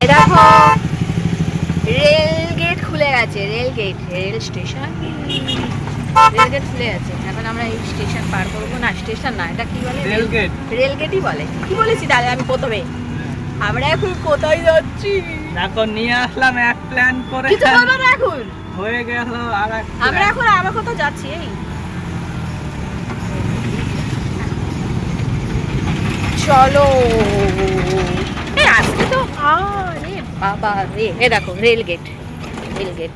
দেখো। Rail gate খুলে গেছে rail gate rail station. Rail gate খুলে গেছে। এখন আমরা এই স্টেশন পার করব। না স্টেশন না এটা কি বলে? Rail gate. রেল গেটই বলে। কি বলেছি তাহলে আমি প্রথমে? আমরা এখন কোথায় যাচ্ছি? এখন নিয়ে আসলাম এক প্ল্যান করে। কিছু বলব না এখন? হয়ে গেল আর আমরা এখন আমরা কোথাও যাচ্ছি এই। চলো। আজকে তো আরে বাবা রে। এ দেখো রেল গেট রেল গেট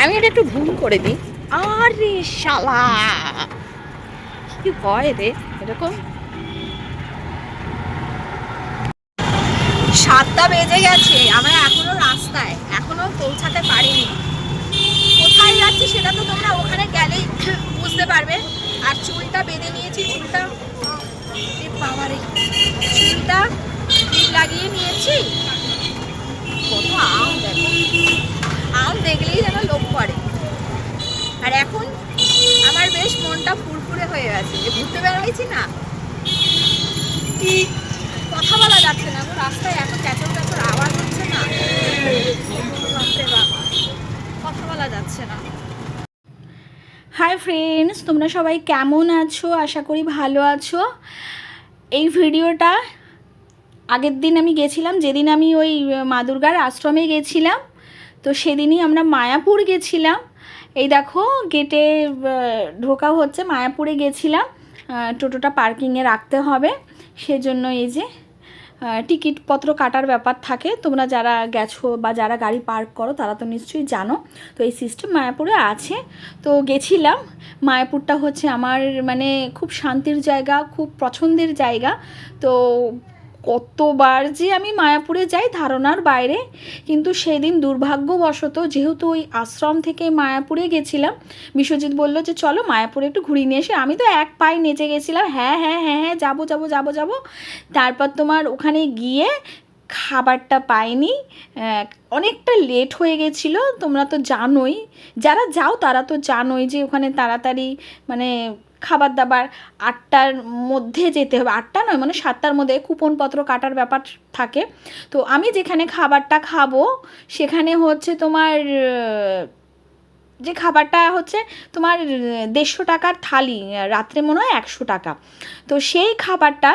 আমি এটা একটু ভুল করে দিই। আরে শালা! কি হয় রে, এরকম? সাতটা বেজে গেছে, আমরা এখনও রাস্তায়, এখনও পৌঁছাতে পারিনি। কোথায় যাচ্ছি সেটা তো তোমরা ওখানে গেলেই বুঝতে পারবে। আর চুলটা বেঁধে নিয়েছি, চুলটা। এ বাবারে, চুলটা লাগিয়ে নিয়েছি। কত আম দেখো। আম দেখলেই যেন লোভ করে। আর এখন আমার বেশ মনটা ফুরফুরে হয়ে গেছে। যে ঘুরতে বেরোইছি না। কথা বলা যাচ্ছে না রাস্তায় এত ক্যাচর ক্যাচর আওয়াজ হচ্ছে না। কথা বলা যাচ্ছে না। হাই ফ্রেন্ডস তোমরা সবাই কেমন আছো? আশা করি ভালো আছো। এই ভিডিওটা আগের দিন আমি গেছিলাম, যেদিন আমি ওই মা দুর্গার আশ্রমে গেছিলাম, তো সেদিনই আমরা মায়াপুর গেছিলাম। এই দেখো, গেটে ঢোকা হচ্ছে, মায়াপুরে গেছিলাম। টোটোটা পার্কিংয়ে রাখতে হবে, সেজন্য এই যে টিকিটপত্র কাটার ব্যাপার থাকে। তোমরা যারা গেছো বা যারা গাড়ি পার্ক করো, তারা তো নিশ্চয়ই জানো। তো এই সিস্টেম মায়াপুরে আছে। তো গেছিলাম, মায়াপুরটা হচ্ছে আমার মানে খুব শান্তির জায়গা, খুব পছন্দের জায়গা। তো কতবার যে আমি মায়াপুরে যাই ধারণার বাইরে, কিন্তু সেদিন দুর্ভাগ্যবশত যেহেতু ওই আশ্রম থেকে মায়াপুরে গেছিলাম, বিশ্বজিৎ বলল যে চলো মায়াপুরে একটু ঘুরিয়ে নিয়ে এসে, আমি তো এক পায়ে নেচে গেছিলাম হ্যাঁ হ্যাঁ হ্যাঁ হ্যাঁ যাব যাব যাব যাব। তারপর তোমার ওখানে গিয়ে খাবারটা পাইনি অনেকটা লেট হয়ে গেছিল, তোমরা তো জানোই, যারা যাও তারা তো জানোই যে ওখানে তাড়াতাড়ি মানে খাবার দাবার আটটার মধ্যে যেতে হবে। আটটা নয় মানে সাতটার মধ্যে কুপনপত্র কাটার ব্যাপার থাকে। তো আমি যেখানে খাবারটা খাব, সেখানে হচ্ছে তোমার, যে খাবারটা হচ্ছে তোমার দেড়শো টাকার থালি, রাত্রে মনে হয় একশো টাকা। তো সেই খাবারটা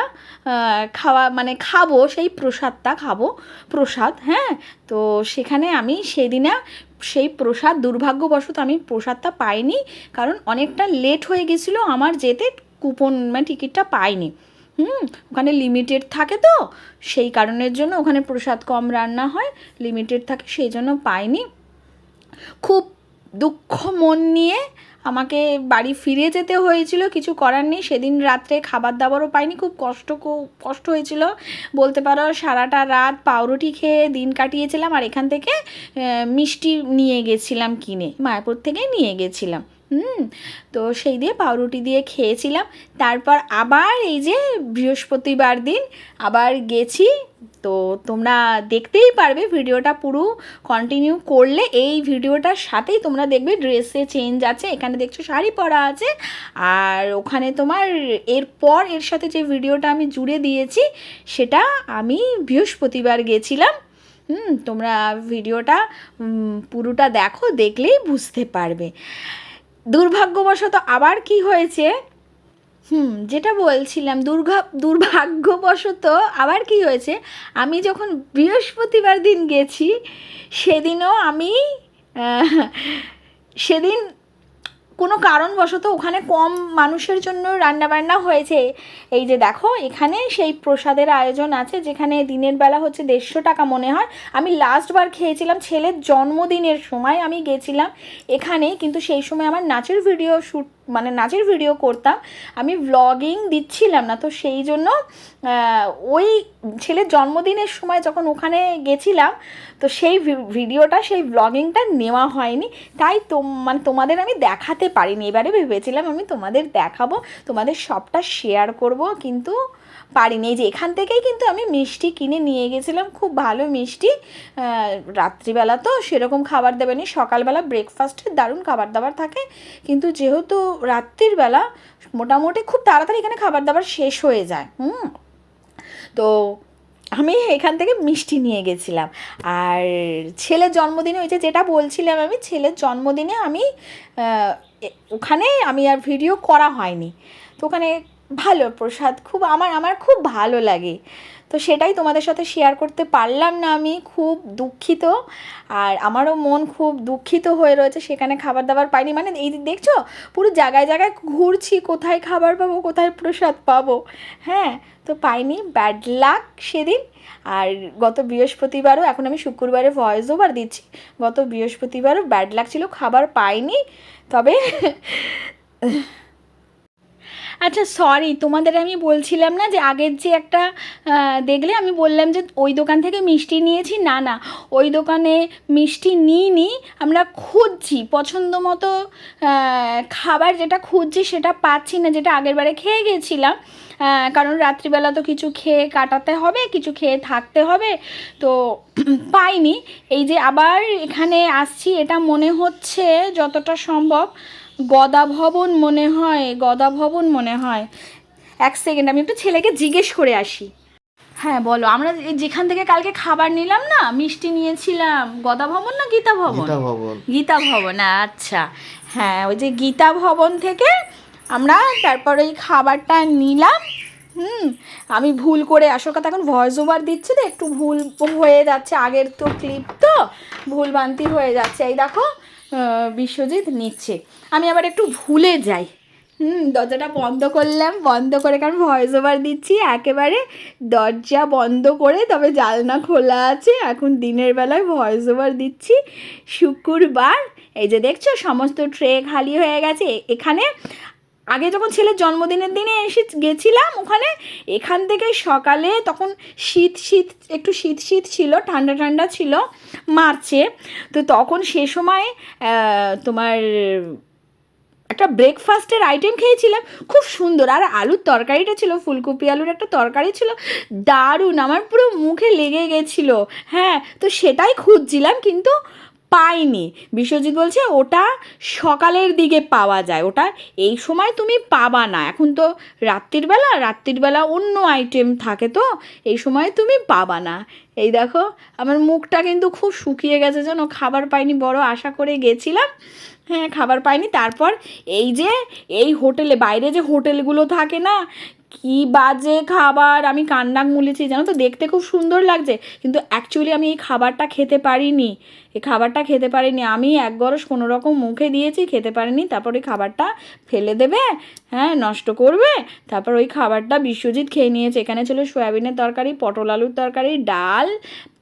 খাওয়া মানে খাব, সেই প্রসাদটা খাব, প্রসাদ হ্যাঁ? তো সেখানে আমি সেদিনে সেই প্রসাদ, দুর্ভাগ্যবশত আমি প্রসাদটা পাইনি, কারণ অনেকটা লেট হয়ে গেছিল আমার যেতে কুপন মানে টিকিটটা পাইনি। হুম, ওখানে লিমিটেড থাকে তো, সেই কারণের জন্য ওখানে প্রসাদ কম রান্না হয় লিমিটেড থাকে, সেই জন্য পাইনি। খুব দুঃখ মন নিয়ে আমাকে বাড়ি ফিরে যেতে হয়েছিল, কিছু করার নেই। সেদিন রাত্রে খাবার দাবারও পাইনি, খুব কষ্ট কষ্ট হয়েছিল। বলতে পারো সারাটা রাত পাউরুটি খেয়ে দিন কাটিয়েছিলাম আর এখান থেকে মিষ্টি নিয়ে গেছিলাম কিনে, মায়াপুর থেকে নিয়ে গেছিলাম। হুম, তো সেই দিয়ে পাউরুটি দিয়ে খেয়েছিলাম। তারপর আবার এই যে বৃহস্পতিবার দিন আবার গেছি তো তোমরা দেখতেই পারবে ভিডিওটা পুরো কন্টিনিউ করলে। এই ভিডিওটার সাথেই তোমরা দেখবে ড্রেসে চেঞ্জ আছে, এখানে দেখছ শাড়ি পরা আছে, আর ওখানে তোমার এরপর এর সাথে যে ভিডিওটা আমি জুড়ে দিয়েছি, সেটা আমি বৃহস্পতিবার গেছিলাম। হুম, তোমরা ভিডিওটা পুরোটা দেখো, দেখলেই বুঝতে পারবে। দুর্ভাগ্যবশত আবার কি হয়েছে? হুম, যেটা বলছিলাম, দুর্গা, দুর্ভাগ্যবশত আবার কি হয়েছে? আমি যখন বৃহস্পতিবার দিন গেছি, সেদিনও আমি সেদিন কোনো কারণবশত ওখানে কম মানুষের জন্য রান্নাবান্না হয়েছে। এই যে দেখো, এখানে সেই প্রসাদের আয়োজন আছে, যেখানে দিনের বেলা হচ্ছে দেড়শো টাকা মনে হয়। আমি লাস্টবার খেয়েছিলাম, ছেলের জন্মদিনের সময় আমি গেছিলাম এখানে কিন্তু সেই সময় আমার নাচের ভিডিও শ্যুট মানে নাচের ভিডিও করতাম, আমি ব্লগিং দিচ্ছিলাম না, তো সেই জন্য ওই ছেলের জন্মদিনের সময় যখন ওখানে গেছিলাম, তো সেই ভিডিওটা সেই ব্লগিংটা নেওয়া হয়নি। তাই তো মানে তোমাদের আমি দেখাতে পারিনি। এবারে ভেবেছিলাম আমি তোমাদের দেখাবো, তোমাদের সবটা শেয়ার করব, কিন্তু পারিনি। যে এখান থেকেই কিন্তু আমি মিষ্টি কিনে নিয়ে গেছিলাম, খুব ভালো মিষ্টি। রাত্রিবেলা তো সেরকম খাবার দেবে নি সকালবেলা ব্রেকফাস্টের দারুণ খাবার দাবার থাকে। কিন্তু যেহেতু রাত্রির বেলা মোটামুটি খুব তাড়াতাড়ি এখানে খাবার দাবার শেষ হয়ে যায়, হুম? তো আমি এখান থেকে মিষ্টি নিয়ে গেছিলাম। আর ছেলের জন্মদিনে ওই যে যেটা বলছিলাম আমি, ছেলের জন্মদিনে আমি ওখানে আমি আর ভিডিও করা হয়নি। তো ওখানে ভালো প্রসাদ, খুব আমার আমার খুব ভালো লাগে। তো সেটাই তোমাদের সাথে শেয়ার করতে পারলাম না আমি, খুব দুঃখিত। আর আমারও মন খুব দুঃখিত হয়ে রয়েছে, সেখানে খাবার দাবার পাইনি। মানে এই দেখছ, পুরো জায়গায় জায়গায় ঘুরছি, কোথায় খাবার পাবো, কোথায় প্রসাদ পাবো। হ্যাঁ তো পাইনি ব্যাড লাক সেদিন। আর গত বৃহস্পতিবারও, এখন আমি শুক্রবারে ভয়েস ওভার দিচ্ছি। গত বৃহস্পতিবারও ব্যাড লাক ছিল, খাবার পাইনি। তবে আচ্ছা সরি তোমাদের আমি বলছিলাম না যে আগের যে একটা দেখলে আমি বললাম যে ওই দোকান থেকে মিষ্টি নিয়েছি। না না, ওই দোকানে মিষ্টি নিইনি, আমরা খুঁজছি। পছন্দ মতো খাবার যেটা খুঁজছি সেটা পাচ্ছি না, যেটা আগের বারে খেয়ে গেছিলাম। কারণ রাত্রিবেলা তো কিছু খেয়ে কাটাতে হবে, কিছু খেয়ে থাকতে হবে। তো পাইনি। এই যে আবার এখানে আসছি, এটা মনে হচ্ছে যতটা সম্ভব গদা ভবন মনে হয় গদা ভবন মনে হয়। এক সেকেন্ড আমি একটু ছেলেকে জিজ্ঞেস করে আসি। হ্যাঁ বলো। আমরা যেখান থেকে কালকে খাবার নিলাম না মিষ্টি নিয়েছিলাম। গদা ভবন না গীতা ভবন গীতা ভবন আচ্ছা। হ্যাঁ ওই যে গীতা ভবন থেকে আমরা তারপর ওই খাবারটা নিলাম। হুম আমি ভুল করে আসল কথা এখন ভয়েস ওভার দিচ্ছি তো একটু ভুল হয়ে যাচ্ছে। আগের তো ক্লিপ তো ভুল বান্তি হয়ে যাচ্ছে। এই দেখো বিশ্বজিৎ নিচ্ছে। আমি আবার একটু ভুলে যাই। হুম, দরজাটা বন্ধ করলাম, বন্ধ করে কারণ ভয়েস ওভার দিচ্ছি, একেবারে দরজা বন্ধ করে, তবে জালনা খোলা আছে, এখন দিনের বেলায় ভয়েস ওভার দিচ্ছি। শুক্রবার, এই যে দেখছ, সমস্ত ট্রে খালি হয়ে গেছে, এখানে আগে যখন ছেলের জন্মদিনের দিনে এসে গেছিলাম ওখানে, এখান থেকে সকালে তখন শীত শীত, একটু শীত শীত ছিল, ঠান্ডা ঠান্ডা ছিল মার্চে। তো তখন সে সময় তোমার একটা ব্রেকফাস্টের আইটেম খেয়েছিলাম, খুব সুন্দর। আর আলুর তরকারিটা ছিল, ফুলকপি আলুর একটা তরকারি ছিল, দারুণ। আমার পুরো মুখে লেগে গেছিল। হ্যাঁ তো সেটাই খুঁজছিলাম, কিন্তু পাইনি। বিশ্বজিৎ বলছে, ওটা সকালের দিকে পাওয়া যায়। ওটা এই সময় তুমি পাবা না। এখন তো রাত্রির বেলা রাত্রির বেলা অন্য আইটেম থাকে তো, এই সময় তুমি পাবা না। এই দেখো, আমার মুখটা কিন্তু খুব শুকিয়ে গেছে যেন, খাবার পাইনি বড়, আশা করে গেছিলাম। হ্যাঁ খাবার পাইনি। তারপর এই যে, এই হোটেলে, বাইরে যে হোটেলগুলো থাকে না, কি বাজে খাবার, আমি কান্নাক মুলেছি, জানো তো? দেখতে খুব সুন্দর লাগছে, কিন্তু অ্যাকচুয়ালি আমি এই খাবারটা খেতে পারিনি। এই খাবারটা খেতে পারিনি। আমি এক গরস কোনো রকম মুখে দিয়েছি, খেতে পারিনি। তারপর ওই খাবারটা ফেলে দেবে হ্যাঁ নষ্ট করবে। তারপর ওই খাবারটা বিশ্বজিৎ খেয়ে নিয়েছে। এখানে ছিল সয়াবিনের তরকারি, পটল আলুর তরকারি, ডাল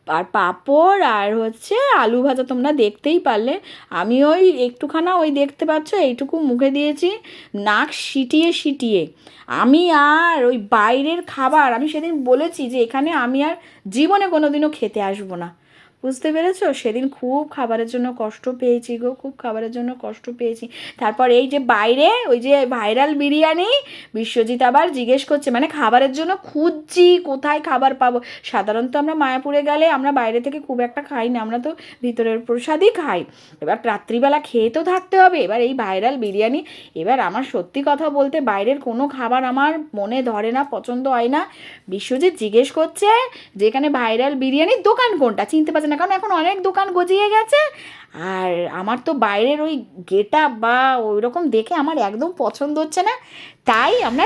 আর পাঁপড় আর হচ্ছে আলু ভাজা তোমরা দেখতেই পারলে। আমি ওই একটুখানা ওই দেখতে পাচ্ছ, এইটুকু মুখে দিয়েছি, নাক সিটিয়ে সিটিয়ে। আমি আর ওই বাইরের খাবার, আমি সেদিন বলেছি যে এখানে আমি আর জীবনে কোনো দিনও খেতে আসব না। বুঝতে পেরেছ? সেদিন খুব খাবারের জন্য কষ্ট পেয়েছি গো, খুব খাবারের জন্য কষ্ট পেয়েছি। তারপর এই যে বাইরে, ওই যে ভাইরাল বিরিয়ানি, বিশ্বজিৎ আবার জিজ্ঞেস করছে মানে খাবারের জন্য খুঁজছি, কোথায় খাবার পাবো? সাধারণত আমরা মায়াপুরে গেলে আমরা বাইরে থেকে খুব একটা খাই না, আমরা তো ভিতরের প্রসাদই খাই। এবার রাত্রিবেলা খেয়ে তো থাকতে হবে। এবার এই ভাইরাল বিরিয়ানি, এবার আমার সত্যি কথা বলতে বাইরের কোনো খাবার আমার মনে ধরে না, পছন্দ হয় না। বিশ্বজিৎ জিজ্ঞেস করছে, যে এখানে ভাইরাল বিরিয়ানির দোকান কোনটা? চিনতে পারছে না কারণ এখন অনেক দোকান গজিয়ে গেছে। আর আমার তো বাইরের ওই গেটা বা ওই রকম দেখে আমার একদম পছন্দ হচ্ছে না। তাই আমরা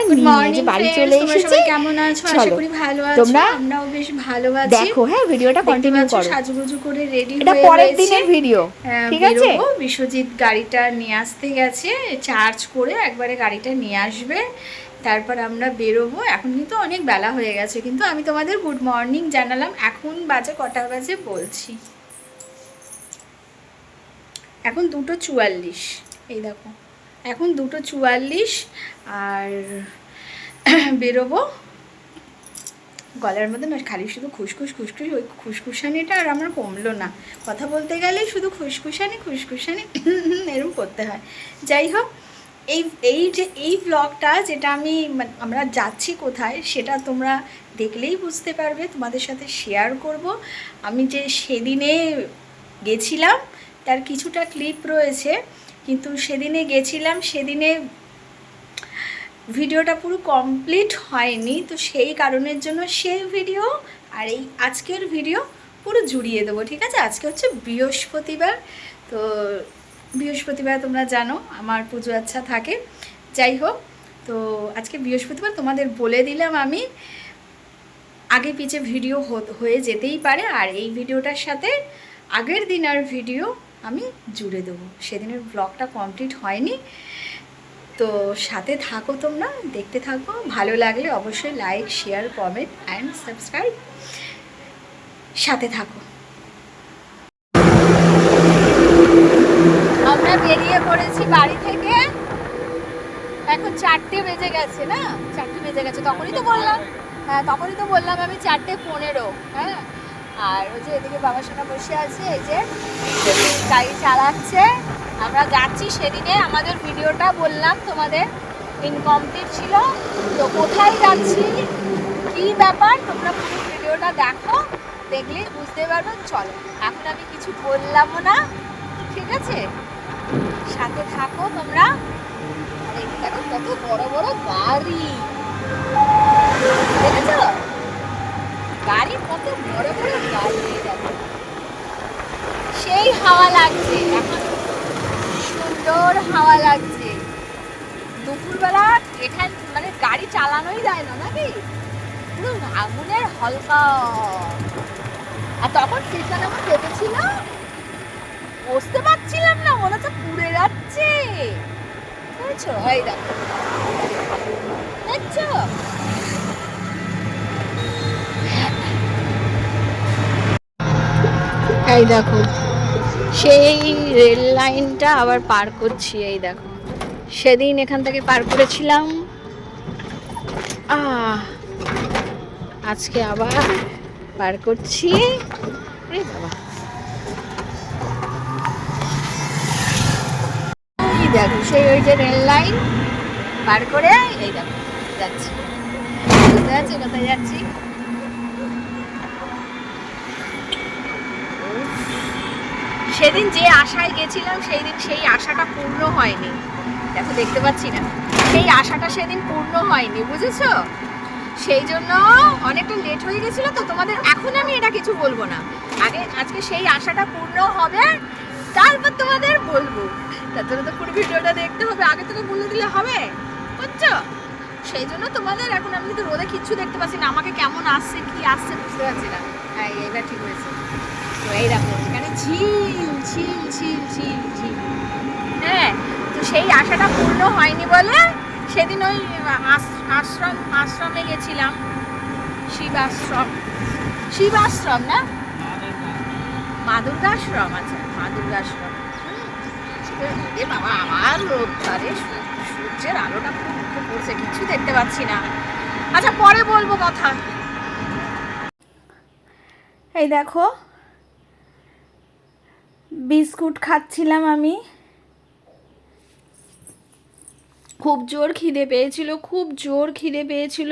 বাড়ি চলে এসেছি। কেমন আছো? আশা করি ভালো আছো তোমরা আমরাও বেশ ভালো আছি। দেখো হ্যাঁ ভিডিওটা কন্টিনিউ করো। সাজুগুজু করে রেডি হয়ে এটা পরের দিনের ভিডিও হ্যাঁ, ঠিক আছে। বিশ্বজিৎ গাড়িটা নিয়ে আসতে গেছে চার্জ করে একবারে গাড়িটা নিয়ে আসবে। তারপর আমরা বেরোবো। এখন কিন্তু অনেক বেলা হয়ে গেছে, কিন্তু আমি তোমাদের গুড মর্নিং জানালাম। এখন বাজে কটা বাজে বলছি। এখন দুটো চুয়াল্লিশ। এই দেখো, এখন দুটো চুয়াল্লিশ আর বেরোবো। গলার মধ্যে না খালি শুধু খুসখুস খুসখুস, ওই খুসখুসানিটা আর আমার কমলো না। কথা বলতে গেলে শুধু খুসখুসানি খুসখুসানি এরকম করতে হয়। যাই হোক এই এই যে, এই ব্লগটা যেটা আমি আমরা যাচ্ছি কোথায় সেটা তোমরা দেখলেই বুঝতে পারবে, তোমাদের সাথে শেয়ার করব। আমি যে সেদিনে গেছিলাম, তার কিছুটা ক্লিপ রয়েছে, কিন্তু সেদিনে গেছিলাম, সেদিনে ভিডিওটা পুরো কমপ্লিট হয়নি, তো সেই কারণের জন্য সেই ভিডিও আর এই আজকের ভিডিও পুরো জুড়িয়ে দেবো, ঠিক আছে? আজকে হচ্ছে বৃহস্পতিবার, তো বৃহস্পতিবার তোমরা জানো, আমার পুজো আচ্ছা থাকে। যাই হোক, তো আজকে বৃহস্পতিবার তোমাদের বলে দিলাম আমি, আগে পিছে ভিডিও হয়ে যেতেই পারে, আর এই ভিডিওটার সাথে আগের দিন আর ভিডিও আমি জুড়ে দেবো। সেদিনের ব্লগটা কমপ্লিট হয়নি। তো সাথে থাকো তোমরা, দেখতে থাকো। ভালো লাগলে অবশ্যই like, share, comment, and subscribe. সাথে থাকো আমরা বেরিয়ে পড়েছি বাড়ি থেকে। এখন চারটে বেজে গেছে না? চারটে বেজে গেছে, তখনই তো বললাম। হ্যাঁ তখনই তো বললাম আমি চারটে পনেরো হ্যাঁ? আর ওই যে এদিকে বাবার সঙ্গে বসে আছে, এই যে গাড়ি চালাচ্ছে। আমরা যাচ্ছি সেদিনে, আমাদের ভিডিওটা বললাম তোমাদের ইনকমপ্লিট ছিল। তো কোথায় যাচ্ছি? কি ব্যাপার? তোমরা পুরো ভিডিওটা দেখো, দেখলে বুঝতে পারবে। চলো, এখন আমি কিছু বললামও না, ঠিক আছে? সাথে থাকো তোমরা। কত বড় বড় গাড়ি দেখেছ? গাড়ি কত বড় বড় গাড়ি সেই হাওয়া লাগছে। সুন্দর হাওয়া লাগছে। দুপুরবেলা এখান মানে গাড়ি চালানোই যায় না নাকি? পুরো আগুনের হলকা। আর তখন সেখানে আমার কেটেছিল বসতে পারছিলাম না, মনে হচ্ছে পুড়ে যাচ্ছে। বুঝছ এই দেখো। এই দেখো, সেই রেল লাইনটা আবার পার করছি, এই দেখো। সেদিন এখান থেকে পার করেছিলাম। আজকে আবার পার করছি। বাবা এই দেখো, সেই ওই যে রেল লাইন পার করে এই দেখো, যাচ্ছি। বুঝতে কোথায় যাচ্ছি? সেদিন যে আশায় গেছিলাম, সেই দিন সেই আশাটা পূর্ণ হয়নি। দেখো, দেখতে পাচ্ছি না। সেই আশাটা সেদিন পূর্ণ হয়নি, বুঝেছ? সেই জন্য অনেকটা লেট হয়ে গেছিল তো, তোমাদের এখন আমি এটা কিছু বলব না। আগে, আজকে সেই আশাটা পূর্ণ হবে, তারপর তোমাদের বলব। তারপরে তো পুরো ভিডিওটা দেখতে হবে আগে থেকে বলে দিলে হবে বুঝছ? সেই জন্য তোমাদের এখন আমি কিন্তু রোদে কিচ্ছু দেখতে পাচ্ছি না আমাকে কেমন আসছে কি আসছে বুঝতে পারছি না। হ্যাঁ এবার ঠিক হয়েছে। তো এই দেখো এখানে ঝিল ঝিল ঝিল ঝিল ঝিল। হ্যাঁ তো সেই আশাটা পূর্ণ হয়নি বলে সেদিন ওই আশ- আশ্রম আশ্রমে গেছিলাম। শিব আশ্রম শিব আশ্রম না মা দুর্গাশ্রম আচ্ছা মা দুর্গাশ্রম। হুম। এ বাবা, আবার রোদ সূর্যের আলোটা খুব পড়ছে কিছু দেখতে পাচ্ছি না। আচ্ছা পরে বলব কথা। এই দেখো, বিস্কুট খাচ্ছিলাম আমি। খুব জোর খিদে পেয়েছিল, খুব জোর খিদে পেয়েছিল।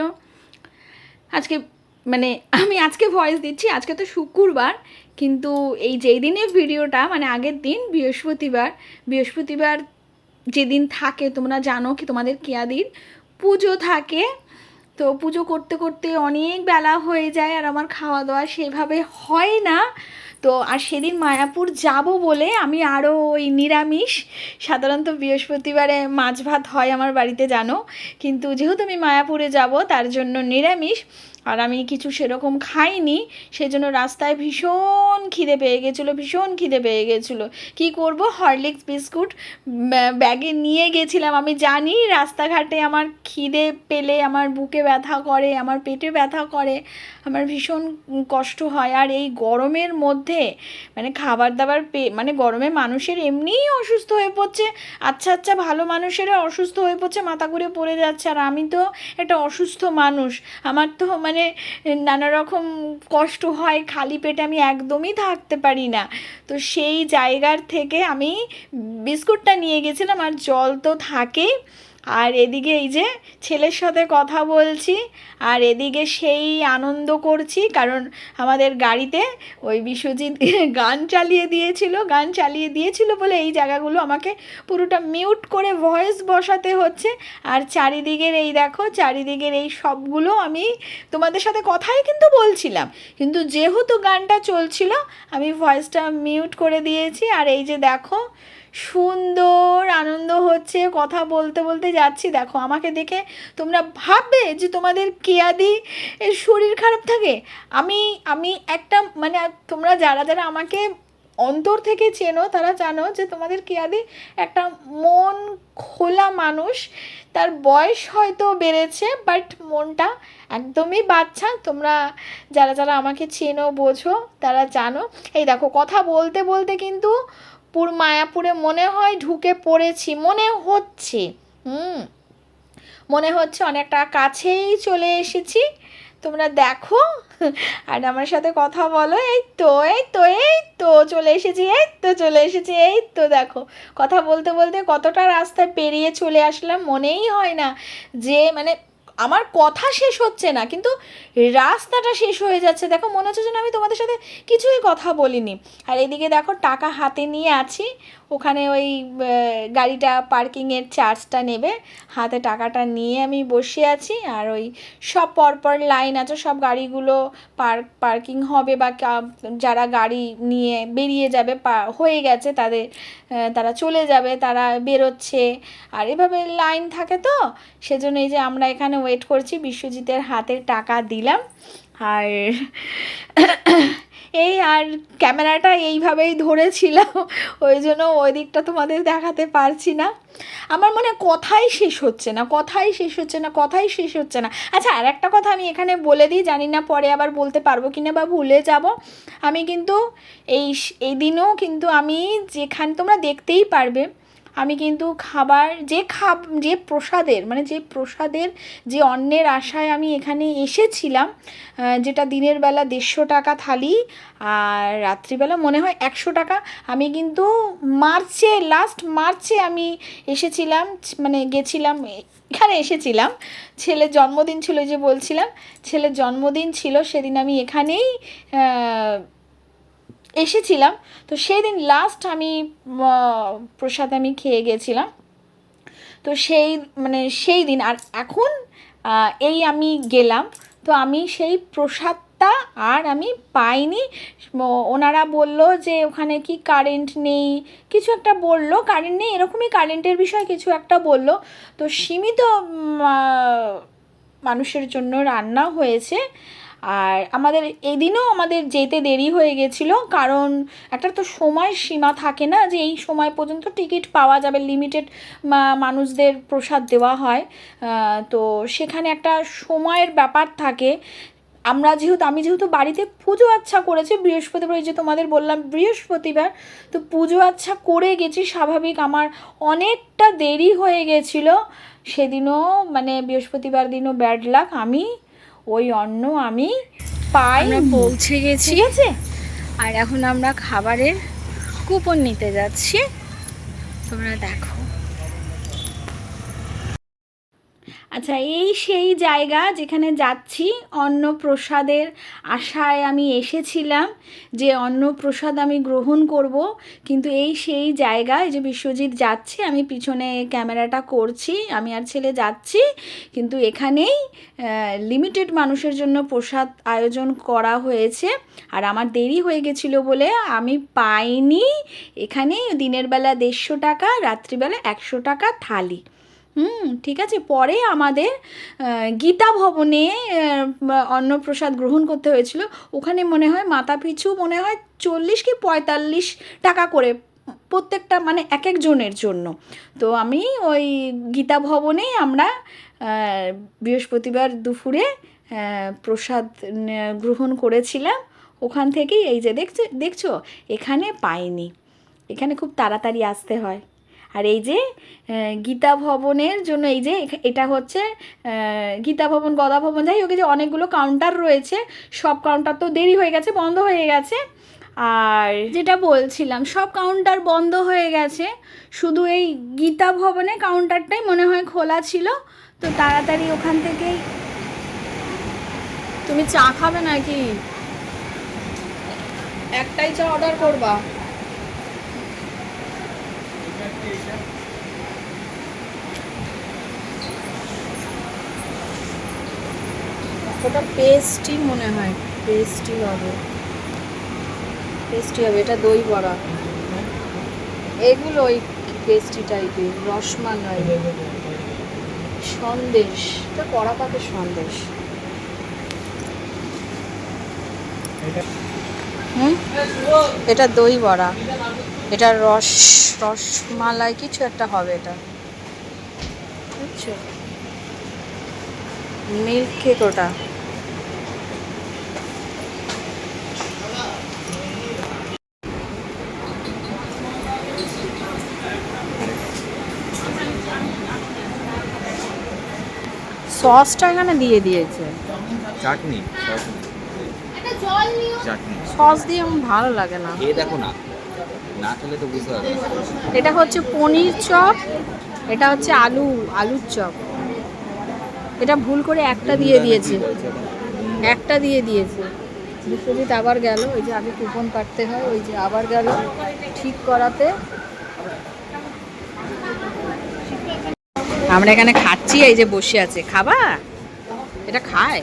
আজকে মানে আমি আজকে ভয়েস দিচ্ছি, আজকে তো শুক্রবার কিন্তু এই যেই দিনের ভিডিওটা মানে আগের দিন বৃহস্পতিবার বৃহস্পতিবার যেদিন থাকে, তোমরা জানো কি তোমাদের কেয়া দিন? পুজো থাকে। তো পুজো করতে করতে অনেক বেলা হয়ে যায় আর আমার খাওয়া দাওয়া সেভাবে হয় না। তো আর সেদিন মায়াপুর যাব বলে আমি আরও ওই নিরামিষ, সাধারণত বৃহস্পতিবারে মাছ ভাত হয় আমার বাড়িতে, জানো? কিন্তু যেহেতু আমি মায়াপুরে যাব, তার জন্য নিরামিষ। আর আমি কিছু সেরকম খাইনি সেই জন্য রাস্তায় ভীষণ খিদে পেয়ে গেছিল, ভীষণ খিদে পেয়ে গেছিল। কি করব? হরলিক্স বিস্কুট ব্যাগে নিয়ে গেছিলাম। আমি জানি রাস্তাঘাটে আমার খিদে পেলে, আমার বুকে ব্যথা করে, আমার পেটে ব্যথা করে। আমার ভীষণ কষ্ট হয়। আর এই গরমের মধ্যে মানে খাবার দাবার পে মানে গরমে মানুষের এমনিই অসুস্থ হয়ে পড়ছে। আচ্ছা আচ্ছা ভালো মানুষেরা অসুস্থ হয়ে পড়ছে, মাথা ঘুরে পড়ে যাচ্ছে। আর আমি তো একটা অসুস্থ মানুষ। আমার তো মানে নানা রকম কষ্ট হয়, খালি পেটে আমি একদমই থাকতে পারি না। তো সেই জায়গার থেকে আমি বিস্কুটটা নিয়ে গেছিলাম, আর জল তো থাকেই। আর এদিকে এই যে ছেলের সাথে কথা বলছি, আর এদিকে সেই আনন্দ করছি, কারণ আমাদের গাড়িতে ওই বিশ্বজিৎ গান চালিয়ে দিয়েছিল, গান চালিয়ে দিয়েছিল বলে এই জায়গাগুলো আমাকে পুরোটা মিউট করে ভয়েস বসাতে হচ্ছে। আর চারিদিকের এই দেখো, চারিদিকের এই সবগুলো আমি তোমাদের সাথে কথাই কিন্তু বলছিলাম। কিন্তু যেহেতু গানটা চলছিল, আমি ভয়েসটা মিউট করে দিয়েছি। আর এই যে দেখো সুন্দর আনন্দ হচ্ছে, কথা বলতে বলতে যাচ্ছি। দেখো, আমাকে দেখে তোমরা ভাববে যে তোমাদের কেয়াদি শরীর খারাপ থাকে। আমি আমি একটা মানে তোমরা যারা যারা আমাকে অন্তর থেকে চেনো, তারা জানো যে তোমাদের কেয়াদি একটা মন খোলা মানুষ। তার বয়স হয়তো বেড়েছে বাট মনটা একদমই বাচ্চা। তোমরা যারা যারা আমাকে চেনো, বোঝো, তারা জানো। এই দেখো, কথা বলতে বলতে কিন্তু পুর মায়াপুরে মনে হয় ঢুকে পড়েছি, মনে হচ্ছে, হুম, মনে হচ্ছে অনেকটা কাছেই চলে এসেছি। তোমরা দেখো, আর আমার সাথে কথা বলো, এই তো এই তো এই তো, চলে এসেছি, এই তো, চলে এসেছি, এই তো, দেখো। কথা বলতে বলতে কতটা রাস্তায় পেরিয়ে চলে আসলাম, মনেই হয় না যে মানে আমার কথা শেষ হচ্ছে না, কিন্তু রাস্তাটা শেষ হয়ে যাচ্ছে। দেখো, মনে হচ্ছে যেন আমি তোমাদের সাথে কিছুই কথা বলিনি। আর এদিকে দেখো, টাকা হাতে নিয়ে আছি। ওখানে ওই গাড়িটা পার্কিংয়ের চার্জটা নেবে। হাতে টাকাটা নিয়ে আমি বসে আছি আর ওই সব পরপর লাইন আছে, সব গাড়িগুলো পার্ক পার্কিং হবে বা যারা গাড়ি নিয়ে বেরিয়ে যাবে হয়ে গেছে তাদের তারা চলে যাবে, তারা বেরোচ্ছে। আর এভাবে লাইন থাকে তো, সেজন্য এই যে আমরা এখানে ওয়েট করছি, বিশ্বজিতের হাতে টাকা দিলাম। আর এই আর ক্যামেরাটা এইভাবেই ধরেছিলাম, ওই জন্য ওই দিকটা তোমাদের দেখাতে পারছি না। আমার মনে কথাই শেষ হচ্ছে না, কথাই শেষ হচ্ছে না, কথাই শেষ হচ্ছে না। আচ্ছা আর একটা কথা আমি এখানে বলে দিই, জানি না পরে আবার বলতে পারব কি না বা ভুলে যাব। আমি কিন্তু এই এই দিনও কিন্তু আমি যেখানে তোমরা দেখতেই পারবে আমি কিন্তু খাবার, যে খাব, যে প্রসাদের মানে যে প্রসাদের, যে অন্নের আশায় আমি এখানে এসেছিলাম যেটা দিনের বেলা দেড়শো টাকা থালি আর রাত্রিবেলা মনে হয় একশো টাকা, আমি কিন্তু মার্চে লাস্ট মার্চে আমি এসেছিলাম মানে গেছিলাম, এখানে এসেছিলাম। ছেলের জন্মদিন ছিল যে বলছিলাম, ছেলের জন্মদিন ছিল, সেদিন আমি এখানেই এসেছিলাম। তো সেই দিন লাস্ট আমি প্রসাদ আমি খেয়ে গেছিলাম। তো সেই মানে সেই দিন, আর এখন এই আমি গেলাম। তো আমি সেই প্রসাদটা আর আমি পাইনি। ওনারা বলল যে ওখানে কি কারেন্ট নেই। কিছু একটা বলল কারেন্ট নেই, এরকমই কারেন্টের বিষয়ে কিছু একটা বলল। তো সীমিত মানুষের জন্য রান্না হয়েছে। আর আমাদের এদিনও আমাদের যেতে দেরি হয়ে গেছিল, কারণ একটা তো সময় সীমা থাকে না যে এই সময় পর্যন্ত টিকিট পাওয়া যাবে লিমিটেড মানুষদের প্রসাদ দেওয়া হয়। তো সেখানে একটা সময়ের ব্যাপার থাকে। আমরা যেহেতু, আমি যেহেতু বাড়িতে পুজো আচ্ছা করেছি, বৃহস্পতিবার এই যে তোমাদের বললাম বৃহস্পতিবার, তো পুজো আচ্ছা করে গেছি, স্বাভাবিক আমার অনেকটা দেরি হয়ে গেছিল। সেদিনও মানে বৃহস্পতিবার দিনও ব্যাড লাক আমি ওই অন্ন আমি পাই। পৌঁছে গেছি। ঠিক আছে? আর এখন আমরা খাবারের কুপন নিতে যাচ্ছি। তোমরা দেখো। আচ্ছা এই সেই জায়গা যেখানে যাচ্ছি, অন্নপ্রসাদের আশায় আমি এসেছিলাম যে অন্নপ্রসাদ আমি গ্রহণ করব। কিন্তু এই সেই জায়গা এই যে বিশ্বজিৎ যাচ্ছে, আমি পিছনে ক্যামেরাটা করছি, আমি আর ছেলে যাচ্ছি। কিন্তু এখানেই লিমিটেড মানুষের জন্য প্রসাদ আয়োজন করা হয়েছে। আর আমার দেরি হয়ে গেছিল বলে আমি পাইনি। এখানেই দিনের বেলা দেড়শো টাকা, রাত্রিবেলা একশো টাকা থালি। হুম, ঠিক আছে। পরে আমাদের গীতা ভবনে অন্নপ্রসাদ গ্রহণ করতে হয়েছিল। ওখানে মনে হয় মাথা পিছু মনে হয় চল্লিশ কি পঁয়তাল্লিশ টাকা করে, প্রত্যেকটা মানে এক একজনের জন্য। তো আমি ওই গীতা ভবনেই আমরা বৃহস্পতিবার দুপুরে প্রসাদ গ্রহণ করেছিলাম। ওখান থেকেই এই যে দেখছ দেখছ? এখানে পাইনি। এখানে খুব তাড়াতাড়ি আসতে হয়। আর এই যে গীতা ভবনের জন্য এই যে এটা হচ্ছে গীতা ভবন, গদা ভবন, যাই হোক যে অনেকগুলো কাউন্টার রয়েছে, সব কাউন্টার তো দেরি হয়ে গেছে, বন্ধ হয়ে গেছে। আর যেটা বলছিলাম, সব কাউন্টার বন্ধ হয়ে গেছে, শুধু এই গীতা ভবনে কাউন্টারটাই মনে হয় খোলা ছিল, তো তাড়াতাড়ি ওখান থেকেই তুমি চা খাবে নাকি? একটাই চা অর্ডার করবা। ওটা পেস্টি মনে হয়? পেস্টি হবে। পেস্টি হবে, এটা দই বড়া। এগুলো ওই পেস্টি টাইপের রসমালাই। সন্দেশ। এটা কড়া পাকের সন্দেশ। হুম? এটা দই বড়া। এটা রস, রসমালাই, কিছু একটা হবে এটা। বুঝছ? মিল্ক কেক ওটা। সসটা এখানে দিয়ে দিয়েছে। চাটনি চাটনি। সস দিয়ে আমার ভালো লাগে না। খেয়ে দেখো না। না খেলে তো বুঝতে পারবে। এটা হচ্ছে পনির চপ এটা হচ্ছে আলু আলুর চপ। এটা ভুল করে একটা দিয়ে দিয়েছে। একটা দিয়ে দিয়েছে। বিশ্বজিৎ আবার গেল ওই যে আগে কুপন কাটতে হয় ওই যে আবার গেল ঠিক করাতে। আমরা এখানে খাচ্ছি, এই যে বসে আছে। খাবা? এটা খায়।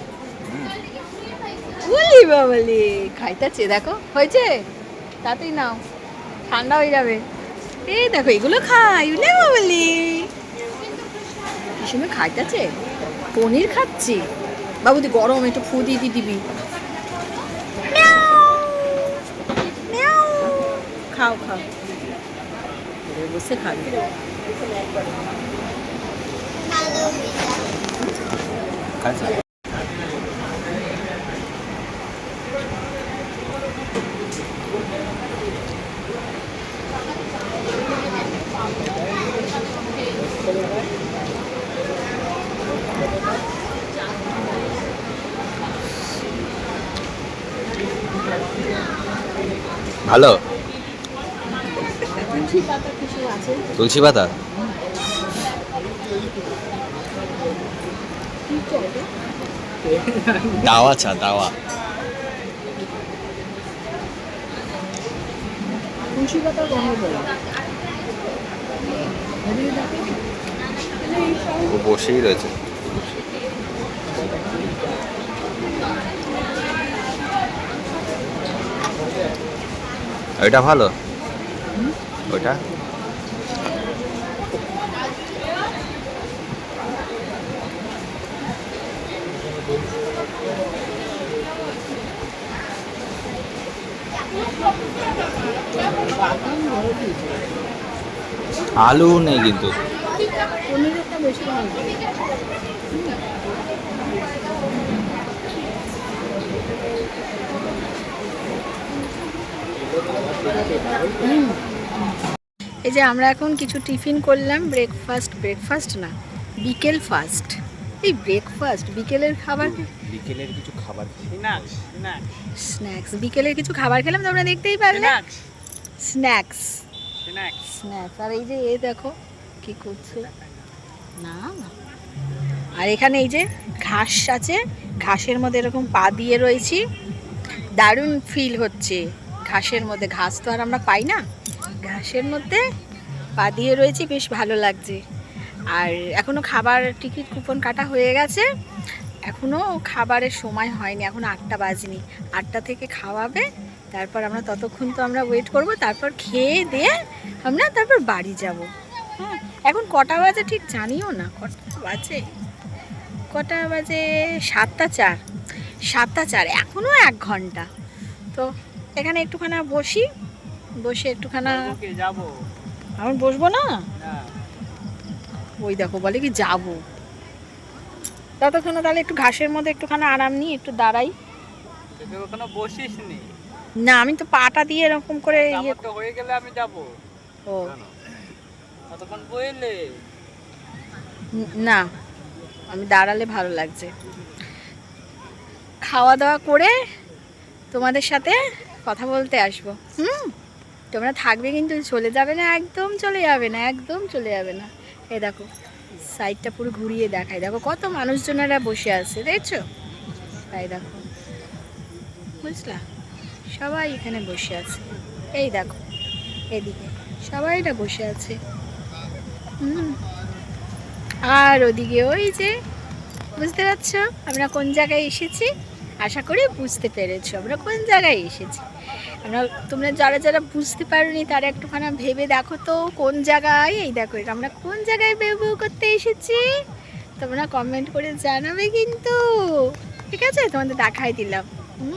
বলি বাবলি, খাইতেছে, দেখো। হয়েছে? তাতেই নাও। ঠান্ডা হয়ে যাবে। এই দেখো, এগুলো খাই উলে বাবলি। সময় খাইতেছে। পনির খাচ্ছি। বাবু, তুই গরম একটু ফু দিয়ে দিবি। খাও খাও। বসে খাবি। খাইছো? ভালো তুলসী পাতা দাওয়া চা দাওয়া। তুলসী পাতা গন্ধ ও বসেই রয়েছে। ওইটা ভালো? ওইটা? আলু নেই কিন্তু। এই যে আমরা এখন কিছু টিফিন করলাম ব্রেকফাস্ট ব্রেকফাস্ট না বিকেল ফাস্ট এই ব্রেকফাস্ট বিকেলের খাবার বিকেলের কিছু খাবার? স্ন্যাক্স স্ন্যাক্স স্ন্যাক্স বিকেলের কিছু খাবার খেলাম তোমরা দেখতেই পারলে। স্ন্যাক্স স্ন্যাক্স স্ন্যাক্স আর এই যে এ দেখো কি করছে? না। আর এখানে এই যে ঘাস আছে ঘাসের মধ্যে এরকম পা দিয়ে রয়েছি। দারুণ ফিল হচ্ছে ঘাসের মধ্যে। ঘাস তো আর আমরা পাই না। ঘাসের মধ্যে পা দিয়ে রয়েছি বেশ ভালো লাগছে। আর এখনও খাবার টিকিট কুপন কাটা হয়ে গেছে। এখনও খাবারের সময় হয়নি এখন আটটা বাজেনি। আটটা থেকে খাওয়াবে তারপর আমরা ততক্ষণ তো আমরা ওয়েট করব তারপর খেয়ে দিয়ে আমরা তারপর বাড়ি যাব। হ্যাঁ এখন কটা বাজে ঠিক জানিও না কটা বাজে? কটা বাজে? সাতটা চার। সাতটা চার এখনও এক ঘণ্টা। তো এখানে একটুখানা বসি বসে একটুখানা যাব। আমি বসবো না? না। ওই দেখো বলে কি যাব। ততক্ষণ তাহলে একটু ঘাসের মধ্যে একটুখানি আরাম নিই একটু দাঁড়াই। ওখানে বসিস নি না আমি তো পাটা দিয়ে এরকম করে ইয়ে হয়ে গেলে আমি যাব। ও। ততক্ষণ বইলে? না আমি দাঁড়ালে ভালো লাগছে। খাওয়া দাওয়া করে তোমাদের সাথে কথা বলতে আসব। হুম? তোমরা থাকবে কিন্তু চলে যাবে না একদম চলে যাবে না একদম চলে যাবে না। এ দেখো সাইডটা পুরো ঘুরিয়ে দেখাই। দেখো কত মানুষজনেরা বসে আছে দেখছ? তাই দেখো বুঝলা? সবাই এখানে বসে আছে। এই দেখো, এদিকে সবাই সবাইটা বসে আছে। আর ওদিকে ওই যে, বুঝতে পারছ? আমরা কোন জায়গায় এসেছি? আশা করি বুঝতে পেরেছ আমরা কোন জায়গায় এসেছি। আমরা, তোমরা যারা যারা বুঝতে পারোনি তারা একটুখানি ভেবে দেখো তো কোন জায়গায়। এই দেখো, এটা আমরা কোন জায়গায় বেবু করতে এসেছি? তোমরা কমেন্ট করে জানাবে কিন্তু। ঠিক আছে? তোমাদের দেখাই দিলাম।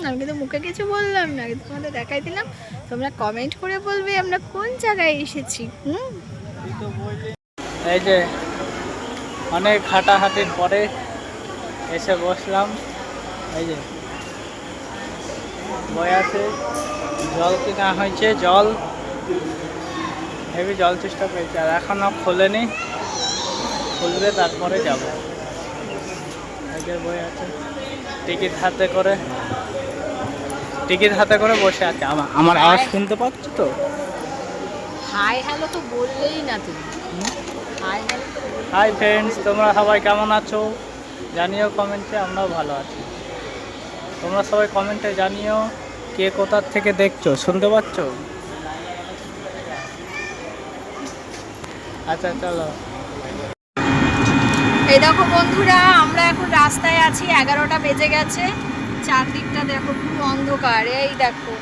আমি কিন্তু মুখে কিছু বললাম না কিন্তু তোমাদের দেখাই দিলাম। তোমরা কমেন্ট করে বলবে আমরা কোন জায়গায় এসেছি, হুম? এই যে, অনেক হাঁটাহাঁটির পরে এসে বসলাম। এই যে আছে, জল কিনা হয়েছে? জল। হেভি জল চেষ্টা পেয়েছে আর এখনও খোলেনি। খুলবে তারপরে যাব। এই যে আছে, টিকিট হাতে করে। টিকিট হাতে করে বসে আছে। আমা- আমার আওয়াজ শুনতে পাচ্ছ তো? হাই হ্যালো তো বললেই না তুমি। হাই হ্যালো হাই ফ্রেন্ডস তোমরা সবাই কেমন আছো? জানিও কমেন্টে আমরাও ভালো আছি। তোমরা সবাই কমেন্টে জানিও কে কোথার থেকে দেখছ শুনতে পাচ্ছ? আচ্ছা চলো। এই দেখো বন্ধুরা আমরা এখন রাস্তায় আছি এগারোটা বেজে গেছে। চারদিকটা দেখো খুব অন্ধকার। এই দেখো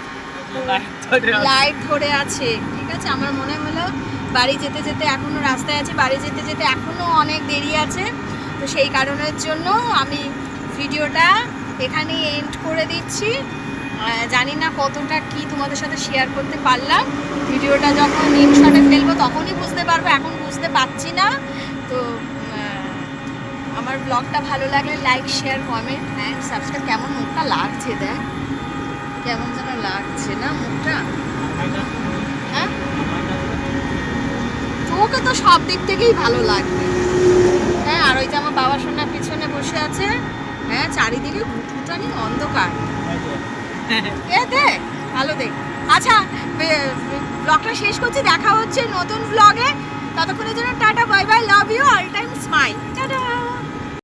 লাইট ধরে আছে। ঠিক আছে? আমার মনে হলো বাড়ি যেতে যেতে এখনও রাস্তায় আছে বাড়ি যেতে যেতে এখনও অনেক দেরি আছে। তো সেই কারণের জন্য আমি ভিডিওটা এখানে এন্ড করে দিচ্ছি। জানি না কতটা কি তোমাদের সাথে শেয়ার করতে পারলাম। ভিডিওটা যখন ইনশটে ফেলব তখনই বুঝতে পারব এখন বুঝতে পারছি না। তো আমার ব্লগটা ভালো লাগলে like share comment and subscribe কেমন মুখটা লাগছে দেখ? কেমন যেন লাগছে না মুখটা? হ্যাঁ? তোকে তো সব দিক থেকেই ভালো লাগবে। হ্যাঁ আর ওই যে আমার বাবা সোনা পিছনে বসে আছে হ্যাঁ চারিদিকে ঘুটঘুটানি অন্ধকার। এ দেখ, ভালো দেখ। আচ্ছা ব্লগটা শেষ করছি, দেখা হচ্ছে নতুন ব্লগে ততক্ষণের জন্য tata bye bye love you all time smile tata!